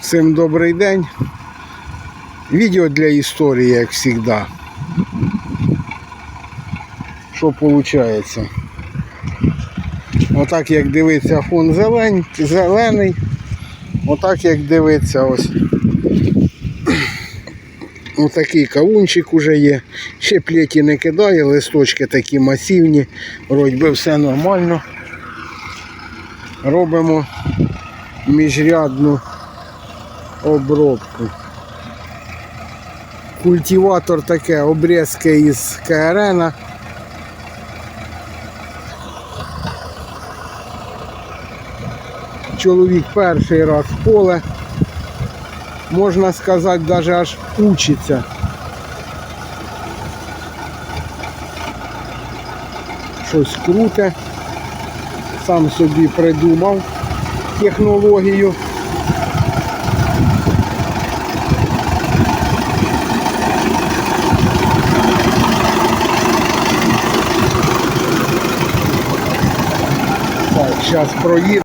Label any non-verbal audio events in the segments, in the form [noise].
Всім добрий день. Відео для історії, як завжди. Що виходить? Отак як дивиться фон зелень, зелений. Отак як дивиться ось. [clears throat] Отакий кавунчик уже є. Ще плеті не кидає, листочки такі масивні. Вроді би все нормально. Робимо міжрядну обробку. Культиватор таке, обрізки із КРН. Чоловік перший раз в поле, можна сказати, навіть аж учиться. Щось круте. Сам собі придумав технологію. Так, зараз проїду.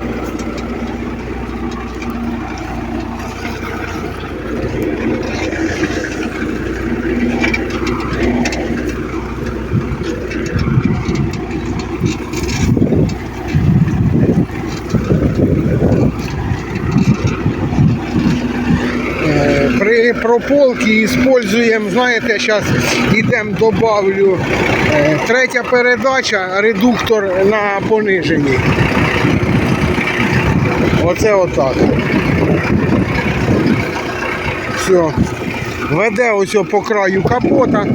Е, При прополці знаєте, зараз йдемо, добавлю е, третя передача, редуктор на пониженні. Оце отак. Все. Веде ось по краю капота.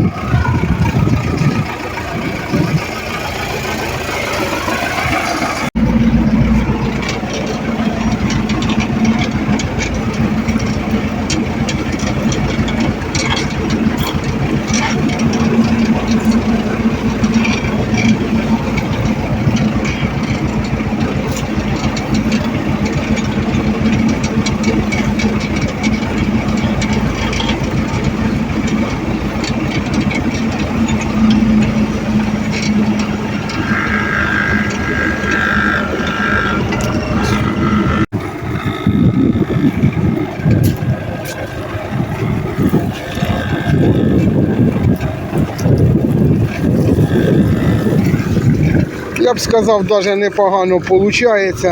Я б сказав, навіть непогано виходить.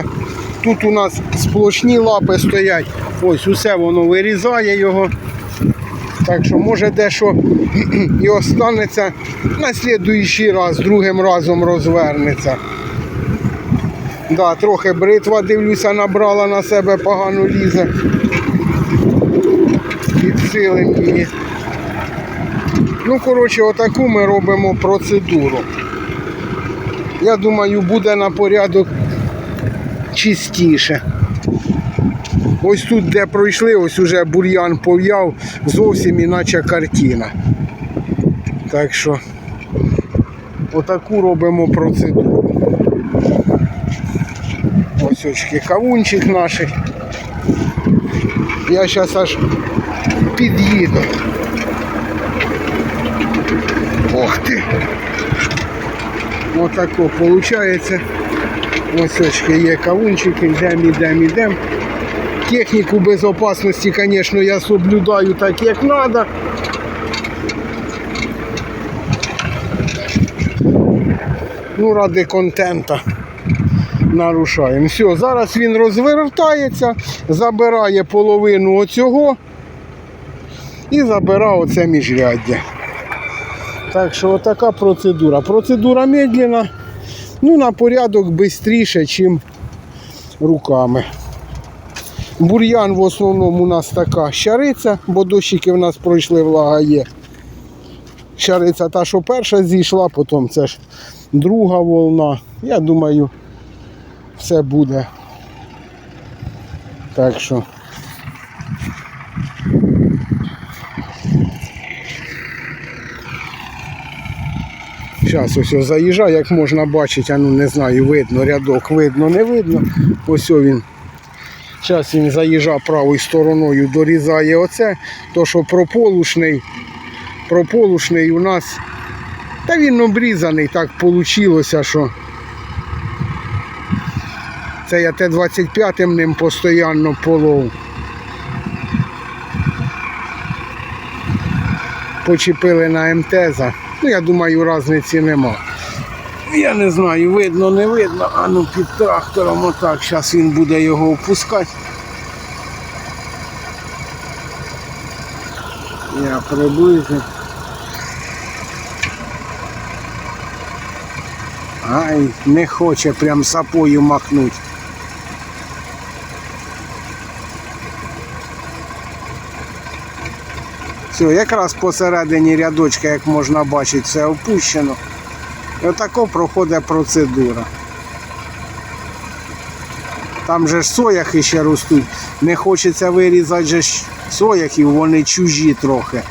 Тут у нас сплошні лапи стоять. Ось усе воно вирізає його. Так що може дещо [clears throat] і останеться на слідуючий раз, другим разом розвернеться. Да, трохи бритва, дивлюся, набрала на себе погано лізе. Підсилим її. Ну, коротше, отаку ми робимо процедуру. Я думаю, буде на порядок чистіше. Ось тут, де пройшли, ось уже бур'ян пов'яв, зовсім іначе картина. Так що отаку робимо процедуру. Ось очки кавунчик наш. Я зараз аж під'їду. Ох ти! Отако виходить. Ось очки є кавунчики, йдемо, йдемо, йдемо. Техніку безпечності, звісно, я соблюдаю так, як треба. Ну, ради контента нарушаємо. Все, зараз він розвертається, забирає половину оцього і забирає оце міжряддя. Так що отака процедура. Процедура медленна, ну на порядок швидше, ніж руками. Бур'ян в основному у нас така щариця, бо дощики в нас пройшли, влага є. Щариця та, що перша зійшла, потім це ж друга волна. Я думаю, все буде. Так що. Зараз ось, ось заїжджаю, як можна бачити, а ну не знаю, видно, рядок видно, не видно. Ось він. Зараз він заїжджав правою стороною, дорізає оце, то що прополушний, прополушний у нас, та він обрізаний, так вийшло, що це я Т-25 ним постійно полов. Почепили на МТЗа. Ну, я думаю, різниці нема. Я не знаю, видно, не видно. А ну під трактором отак. Зараз він буде його опускати. Я приблизно. Ай, не хоче прям сапою махнуть. Все, якраз посередині рядочка, як можна бачити, все опущено. І отако проходить процедура. Там же ж сояхи ще ростуть. Не хочеться вирізати же сояхів, вони чужі трохи.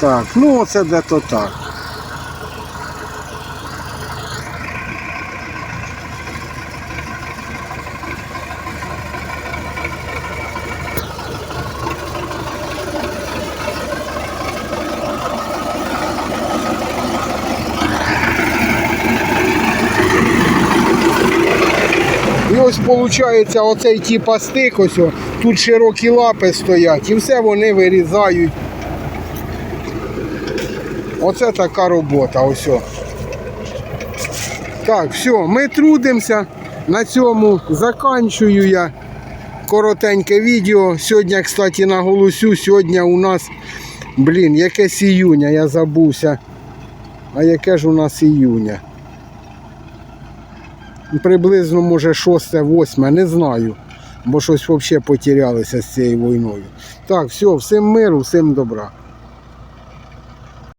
Так, ну оце де-то так. Ось виходить оцей типа стик, ось тут широкі лапи стоять і все вони вирізають. Оце така робота. Ось. Так, все, ми трудимося. На цьому заканчую я коротеньке відео. Сьогодні, кстати, наголосю, сьогодні у нас, блін, якесь іюня, я забувся. А яке ж у нас іюня? Приблизно, може, 6-8, не знаю. Бо щось взагалі потерялися з цією війною. Так, все, всім миру, всім добра.